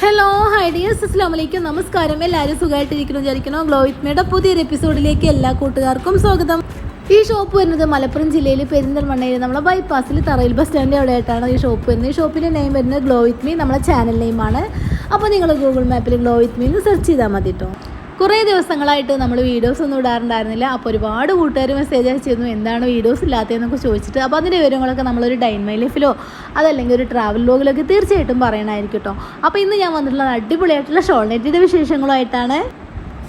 Hello hi dears അസ്ലാം വലൈക്കും നമസ്കാരം. എല്ലാവരും സുഖമായിട്ടിരിക്കുന്നു വിചാരിക്കണോ ഗ്ലോ വിത്ത് മേയുടെ പുതിയൊരു എപ്പിസോഡിലേക്ക് എല്ലാ കൂട്ടുകാർക്കും സ്വാഗതം. ഈ ഷോപ്പ് വരുന്നത് മലപ്പുറം ജില്ലയിൽ പെരിന്തൽമണ്ണയിൽ നമ്മളെ ബൈപ്പാസിൽ തറയിൽ ബസ് സ്റ്റാൻഡ് അവിടെ ആയിട്ടാണ് ഈ ഷോപ്പ് വരുന്നത്. ഈ ഷോപ്പിന്റെ നെയിം വരുന്നത് ഗ്ലോ വിത്ത് മീ നമ്മളെ ചാനൽ നെയിമാണ് അപ്പോൾ നിങ്ങൾ ഗൂഗിൾ മാപ്പിൽ ഗ്ലോ വിത്ത് മീ എന്ന് സെർച്ച് ചെയ്താൽ മതി കേട്ടോ കുറേ ദിവസങ്ങളായിട്ട് നമ്മൾ വീഡിയോസ് ഒന്നും ഇടാറുണ്ടായിരുന്നില്ല. അപ്പോൾ ഒരുപാട് കൂട്ടുകാർ മെസ്സേജ് അയച്ചിരുന്നു എന്താണ് വീഡിയോസ് ഇല്ലാത്തതെന്നൊക്കെ ചോദിച്ചിട്ട്. അപ്പോൾ അതിന്റെ വിവരങ്ങളൊക്കെ നമ്മളൊരു ഡൈൻ മൈ ലൈഫിലോ അതല്ലെങ്കിൽ ഒരു ട്രാവൽ ലോഗിലൊക്കെ തീർച്ചയായിട്ടും പറയണമായിരിക്കും കേട്ടോ അപ്പോൾ ഇന്ന് ഞാൻ വന്നിട്ടുള്ളത് അടിപൊളിയായിട്ടുള്ള ഷോൾനെറ്റിന്റെ വിശേഷങ്ങളുമായിട്ടാണ്.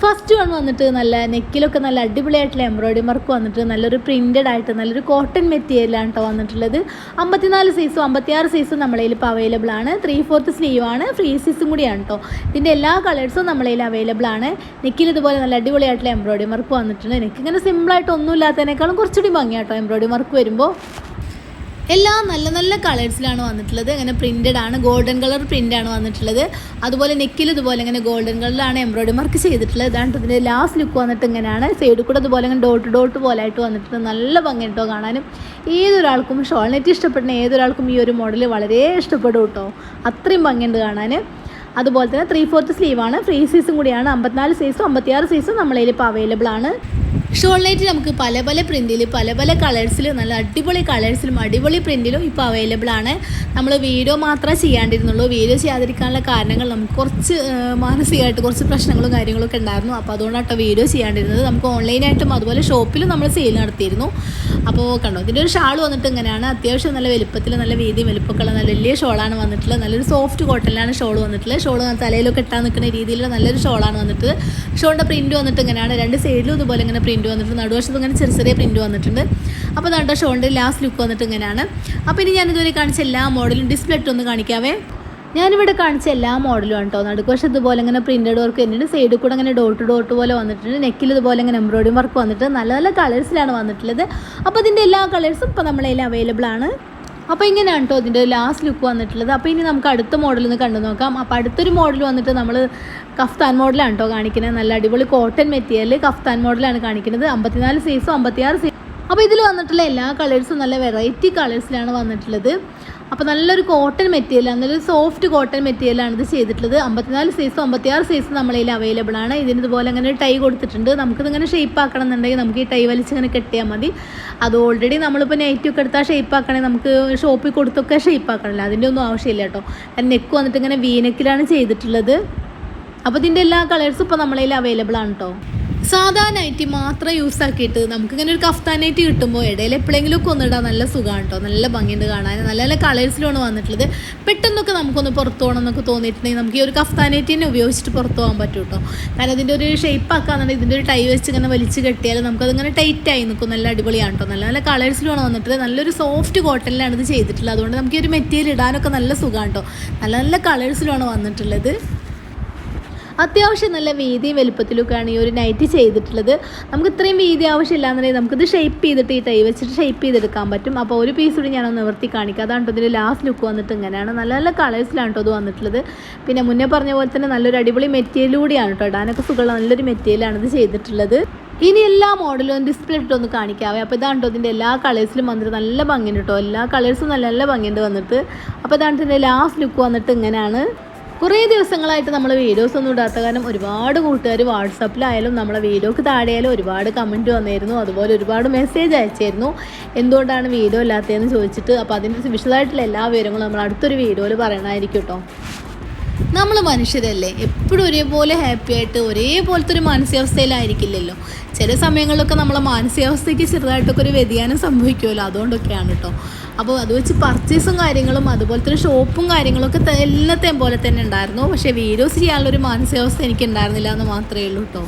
ഫസ്റ്റ് വൺ വന്നിട്ട് നല്ല നെക്കിലൊക്കെ നല്ല അടിപൊളിയായിട്ടുള്ള എംബ്രോയിഡറി വർക്ക് വന്നിട്ട് നല്ലൊരു പ്രിന്റഡ് ആയിട്ട് നല്ലൊരു കോട്ടൺ മെറ്റീരിയലാണ് കേട്ടോ വന്നിട്ടുള്ളത്. അമ്പത്തിനാല് സൈസും അമ്പത്തിയാറ് സൈസും നമ്മളെ ഇപ്പോൾ അവൈലബിൾ ആണ്. ത്രീ ഫോർത്ത് സ്ലീവ് ആണ്. ഫ്രീ സൈസും കൂടിയാണ് കേട്ടോ ഇതിന്റെ എല്ലാ കളേഴ്സും നമ്മളെ അവൈലബിൾ ആണ്. നെക്കിൽ ഇതുപോലെ നല്ല അടിപൊളിയായിട്ടുള്ള എംബ്രോയിഡറി വർക്ക് വന്നിട്ടുണ്ട്. നെക്ക് ഇങ്ങനെ സിമ്പിളായിട്ട് ഒന്നും ഇല്ലാത്തതിനേക്കാളും കുറച്ചുകൂടി ഭംഗിയാട്ടോ എംബ്രോയിഡറി വർക്ക് വരുമ്പോൾ എല്ലാം നല്ല നല്ല കളേഴ്സിലാണ് വന്നിട്ടുള്ളത്. അങ്ങനെ പ്രിന്റഡ് ആണ്. ഗോൾഡൻ കളർ പ്രിന്റ് ആണ് വന്നിട്ടുള്ളത്. അതുപോലെ നെക്കിൽ ഇതുപോലെ ഇങ്ങനെ ഗോൾഡൻ കളറിലാണ് എംബ്രോയിഡറി വർക്ക് ചെയ്തിട്ടുള്ളത്. ഇതാണ് ഇതിന്റെ ലാസ്റ്റ് ലുക്ക് വന്നിട്ട് ഇങ്ങനെയാണ്. സൈഡിൽ കൂടെ അതുപോലെ ഇങ്ങനെ ഡോട്ട് ഡോട്ട് പോലെ ആയിട്ട് വന്നിട്ടുണ്ട്. നല്ല ഭംഗി കേട്ടോ കാണാനും. ഏതൊരാൾക്കും ഷോൾ നെറ്റ് ഇഷ്ടപ്പെടുന്ന ഏതൊരാൾക്കും ഈ ഒരു മോഡൽ വളരെ ഇഷ്ടപ്പെടും കേട്ടോ അത്രയും ഭംഗിയുണ്ട് കാണാൻ അതുപോലെ തന്നെ ത്രീ ഫോർത്ത് സ്ലീവാണ് ഫ്രീ സൈസും കൂടിയാണ്. അമ്പത്തിനാല് സൈസും അമ്പത്തിയാറ് സൈസും നമ്മളതിൽ ഇപ്പോൾ അവൈലബിൾ ആണ്. ഷോൾ നൈറ്റ് നമുക്ക് പല പല പ്രിന്റിൽ പല പല കളേഴ്സിൽ നല്ല അടിപൊളി കളേഴ്സിലും അടിപൊളി പ്രിന്റിലും ഇപ്പോൾ അവൈലബിൾ ആണ്. നമ്മൾ വീഡിയോ മാത്രമേ ചെയ്യാണ്ടിരുന്നുള്ളൂ. വീഡിയോ ചെയ്യാതിരിക്കാനുള്ള കാരണങ്ങൾ നമുക്ക് കുറച്ച് മാനസികമായിട്ട് കുറച്ച് പ്രശ്നങ്ങളും കാര്യങ്ങളൊക്കെ ഉണ്ടായിരുന്നു. അപ്പോൾ അതുകൊണ്ടാട്ടോ വീഡിയോ ചെയ്യാണ്ടിരുന്നത്. നമുക്ക് ഓൺലൈനായിട്ടും അതുപോലെ ഷോപ്പിലും നമ്മൾ സെയിൽ നടത്തിയിരുന്നു. അപ്പോൾ കണ്ടോ ഇതിന്റെ ഒരു ഷാൾ വന്നിട്ട് ഇങ്ങനെയാണ്. അത്യാവശ്യം നല്ല വലുപ്പത്തിൽ നല്ല വീതി വലുപ്പമൊക്കെയുള്ള നല്ല വലിയ ഷോളാണ് വന്നിട്ടുള്ളത്. നല്ലൊരു സോഫ്റ്റ് കോട്ടനിലാണ് ഷോൾ വന്നിട്ടുള്ളത്. ഷോൾ തലയിലൊക്കെ ഇട്ടാൻ നിൽക്കുന്ന രീതിയിലുള്ള നല്ലൊരു ഷോളാണ് വന്നിട്ട് ഷോളിന്റെ പ്രിന്റ് വന്നിട്ട് ഇങ്ങനെയാണ്. രണ്ട് സൈഡിലും ഇതുപോലെ ഇങ്ങനെ പ്രിന്റ് വന്നിട്ടുണ്ട്. നടുവശത്ത് ഇങ്ങനെ ചെറിയ ചെറിയ പ്രിന്റ് വന്നിട്ടുണ്ട്. അപ്പോൾ നടുവ ഷോളിന്റെ ലാസ്റ്റ് ലുക്ക് വന്നിട്ട് ഇങ്ങനെയാണ്. അപ്പോൾ ഇനി ഞാനിതുവരെ കാണിച്ച എല്ലാ മോഡലും ഡിസ്പ്ലേ ഇട്ടൊന്ന് കാണിക്കാവേ. ഞാനിവിടെ കാണിച്ച എല്ലാ മോഡലും കേട്ടോ നടുക്കുവശം ഇതുപോലെ ഇങ്ങനെ പ്രിന്റഡ് വർക്ക് തന്നെയാണ് സൈഡിൽ കൂടെ ഇങ്ങനെ ഡോട്ട് ഡോട്ട് പോലെ വന്നിട്ടുണ്ട്. നെക്കിൽ ഇതുപോലെ ഇങ്ങനെ എംബ്രോയിഡറി വർക്ക് വന്നിട്ട് നല്ല നല്ല കളേഴ്സിലാണ് വന്നിട്ടുള്ളത്. അപ്പോൾ ഇതിന്റെ എല്ലാ കളേഴ്സും ഇപ്പോൾ നമ്മളതിൽ അവൈലബിൾ ആണ്. അപ്പോൾ ഇങ്ങനെയാണ് കേട്ടോ അതിന്റെ ലാസ്റ്റ് ലുക്ക് വന്നിട്ടുള്ളത്. അപ്പോൾ ഇനി നമുക്ക് അടുത്ത മോഡൽ ഒന്ന് കണ്ടു നോക്കാം. അപ്പോൾ അടുത്തൊരു മോഡൽ വന്നിട്ട് നമ്മൾ കഫ്താൻ മോഡലാണ് കേട്ടോ കാണിക്കുന്നത് നല്ല അടിപൊളി കോട്ടൺ മെറ്റീരിയൽ കഫ്താൻ മോഡലാണ് കാണിക്കുന്നത് അമ്പത്തിനാല് സൈസും അമ്പത്തിയാറ് സൈസ് അപ്പോൾ ഇതിൽ വന്നിട്ടുള്ള എല്ലാ കളേഴ്സും നല്ല വെറൈറ്റി കളേഴ്സിലാണ് വന്നിട്ടുള്ളത്. അപ്പോൾ നല്ലൊരു കോട്ടൺ മെറ്റീരിയലാണ് നല്ലൊരു സോഫ്റ്റ് കോട്ടൺ മെറ്റീരിയലാണ് ഇത് ചെയ്തിട്ടുള്ളത്. അമ്പത്തിനാല് സൈസും അമ്പത്തിയാറ് സൈസും നമ്മളതിൽ അവൈലബിൾ ആണ്. ഇതിന് ഇതുപോലെ അങ്ങനെ ടൈ കൊടുത്തിട്ടുണ്ട്. നമുക്കിതിങ്ങനെ ഷേപ്പ് ആക്കണം എന്നുണ്ടെങ്കിൽ നമുക്ക് ഈ ടൈ വലിച്ചിങ്ങനെ കെട്ടിയാൽ മതി. അത് ഓൾറെഡി നമ്മളിപ്പോൾ നെറ്റ് ഒക്കെ എടുത്താൽ ഷേപ്പ് ആക്കണേ നമുക്ക് ഷോപ്പിൽ കൊടുത്തൊക്കെ ഷേപ്പ് ആക്കണമല്ലോ അതിന്റെ ഒന്നും ആവശ്യമില്ല കേട്ടോ. നെക്ക് വന്നിട്ട് ഇങ്ങനെ വീനക്കിലാണ് ചെയ്തിട്ടുള്ളത്. അപ്പോൾ ഇതിന്റെ എല്ലാ കളേഴ്സും ഇപ്പോൾ നമ്മളതിൽ അവൈലബിൾ ആണ് കേട്ടോ സാധാ നൈറ്റി മാത്രം യൂസ് ആക്കിയിട്ട് നമുക്ക് ഇങ്ങനെ ഒരു നൈറ്റി കിട്ടുമ്പോൾ ഇടയിൽ എപ്പോഴെങ്കിലും ഒക്കെ ഒന്നിടാൻ നല്ല സുഖമാണ് കേട്ടോ നല്ല ഭംഗിയുണ്ട് കാണാൻ. നല്ല നല്ല കളേഴ്സിലാണ് വന്നിട്ടുള്ളത്. പെട്ടെന്നൊക്കെ നമുക്കൊന്ന് പുറത്തു പോകണം എന്നൊക്കെ തോന്നിയിട്ടുണ്ടെങ്കിൽ നമുക്ക് ഈ ഒരു നൈറ്റി തന്നെ ഉപയോഗിച്ചിട്ട് പുറത്തു പോകാൻ പറ്റും കേട്ടോ കാരണം ഇതിന്റെ ഒരു ഷേപ്പ് ആക്കാന്നുണ്ടെങ്കിൽ ഇതിന്റെ ഒരു ടൈ വെച്ച് ഇങ്ങനെ വലിച്ച് കെട്ടിയാൽ നമുക്കതിങ്ങനെ ടൈറ്റ് ആയി നിൽക്കും. നല്ല അടിപൊളിയാണ് കേട്ടോ നല്ല നല്ല കളേഴ്സിലാണ് വന്നിട്ടുള്ളത്. നല്ലൊരു സോഫ്റ്റ് കോട്ടണിലാണ് ഇത് ചെയ്തിട്ടുള്ളത്. അതുകൊണ്ട് നമുക്ക് ഈ ഒരു മെറ്റീരിയൽ ഇടാനൊക്കെ നല്ല സുഖമാണ് കേട്ടോ നല്ല നല്ല കളേഴ്സിലാണ് വന്നിട്ടുള്ളത്. അത്യാവശ്യം നല്ല വീതിയും വലുപ്പത്തിലൊക്കെയാണ് ഈ ഒരു നൈറ്റ് ചെയ്തിട്ടുള്ളത്. നമുക്ക് ഇത്രയും വീതി ആവശ്യമില്ലാന്നുണ്ടെങ്കിൽ നമുക്കിത് ഷേപ്പ് ചെയ്തിട്ട് ഈ ടൈ വെച്ചിട്ട് ഷേപ്പ് ചെയ്തെടുക്കാൻ പറ്റും. അപ്പോൾ ഒരു പീസ് കൂടി ഞാനൊന്ന് നിവർത്തി കാണിക്കാം. അതാണ് കേട്ടോ ലാസ്റ്റ് ലുക്ക് വന്നിട്ട് ഇങ്ങനെയാണ്. നല്ല നല്ല കളേഴ്സിലാണ് കേട്ടോ ഇത് വന്നിട്ടുള്ളത്. പിന്നെ മുന്നേ പറഞ്ഞ പോലെ തന്നെ നല്ലൊരു അടിപൊളി മെറ്റീരിയലൂടെയാണ് കേട്ടോ ഇടാനൊക്കെ സുഖമുള്ള നല്ലൊരു മെറ്റീരിയലാണ് ഇത് ചെയ്തിട്ടുള്ളത്. ഇനി എല്ലാ മോഡലും ഡിസ്പ്ലേ ഇട്ടൊന്ന് കാണിക്കാവേ. അപ്പോൾ ഇതാണ് കേട്ടോ ഇതിന്റെ എല്ലാ കളേഴ്സിലും വന്നിട്ട് നല്ല ഭംഗിയുണ്ട് കേട്ടോ എല്ലാ കളേഴ്സും നല്ല നല്ല ഭംഗിയുണ്ട് വന്നിട്ട്. അപ്പോൾ ഇതാണ് ഇതിന്റെ ലാസ്റ്റ് ലുക്ക് വന്നിട്ട് ഇങ്ങനെയാണ്. കുറേ ദിവസങ്ങളായിട്ട് നമ്മൾ വീഡിയോസ് ഒന്നും ഇടാത്ത കാരണം ഒരുപാട് കൂട്ടുകാർ വാട്സപ്പിലായാലും നമ്മളെ വീഡിയോക്ക് താഴെയായാലും ഒരുപാട് കമന്റ് വന്നിരുന്നു. അതുപോലെ ഒരുപാട് മെസ്സേജ് അയച്ചിരുന്നു. എന്തുകൊണ്ടാണ് വീഡിയോ ഇല്ലാത്തതെന്ന് ചോദിച്ചിട്ട് അപ്പോൾ അതിന്റെ വിശദമായിട്ടുള്ള എല്ലാ വിവരങ്ങളും നമ്മൾ അടുത്തൊരു വീഡിയോയിൽ പറയണമായിരിക്കും കേട്ടോ നമ്മൾ മനുഷ്യരല്ലേ? എപ്പോഴും ഒരേപോലെ ഹാപ്പി ആയിട്ട് ഒരേപോലത്തെ ഒരു മാനസികാവസ്ഥയിലായിരിക്കില്ലല്ലോ. ചില സമയങ്ങളിലൊക്കെ നമ്മളെ മാനസികാവസ്ഥയ്ക്ക് ചെറുതായിട്ടൊക്കെ ഒരു വ്യതിയാനം സംഭവിക്കുമല്ലോ. അതുകൊണ്ടൊക്കെയാണ് കേട്ടോ അപ്പോൾ അത് വെച്ച് പർച്ചേസും കാര്യങ്ങളും അതുപോലെ തന്നെ ഷോപ്പും കാര്യങ്ങളൊക്കെ എല്ലാത്തെയും പോലെ തന്നെ ഉണ്ടായിരുന്നു. പക്ഷേ വീഡിയോസ് ചെയ്യാനുള്ള ഒരു മാനസികാവസ്ഥ എനിക്ക് ഉണ്ടായിരുന്നില്ല എന്ന് മാത്രമേ ഉള്ളൂ കേട്ടോ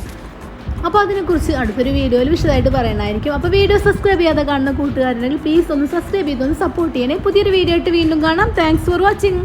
അപ്പോൾ അതിനെക്കുറിച്ച് അടുത്തൊരു വീഡിയോയിൽ വിശദമായിട്ട് പറയണമായിരിക്കും അപ്പോൾ വീഡിയോ സബ്സ്ക്രൈബ് ചെയ്യാതെ കാണുന്ന കൂട്ടുകാരുണ്ടെങ്കിൽ പ്ലീസ് ഒന്ന് സബ്സ്ക്രൈബ് ചെയ്തൊന്ന് സപ്പോർട്ട് ചെയ്യണേ. പുതിയൊരു വീഡിയോ ആയിട്ട് വീണ്ടും കാണാം. Thanks for watching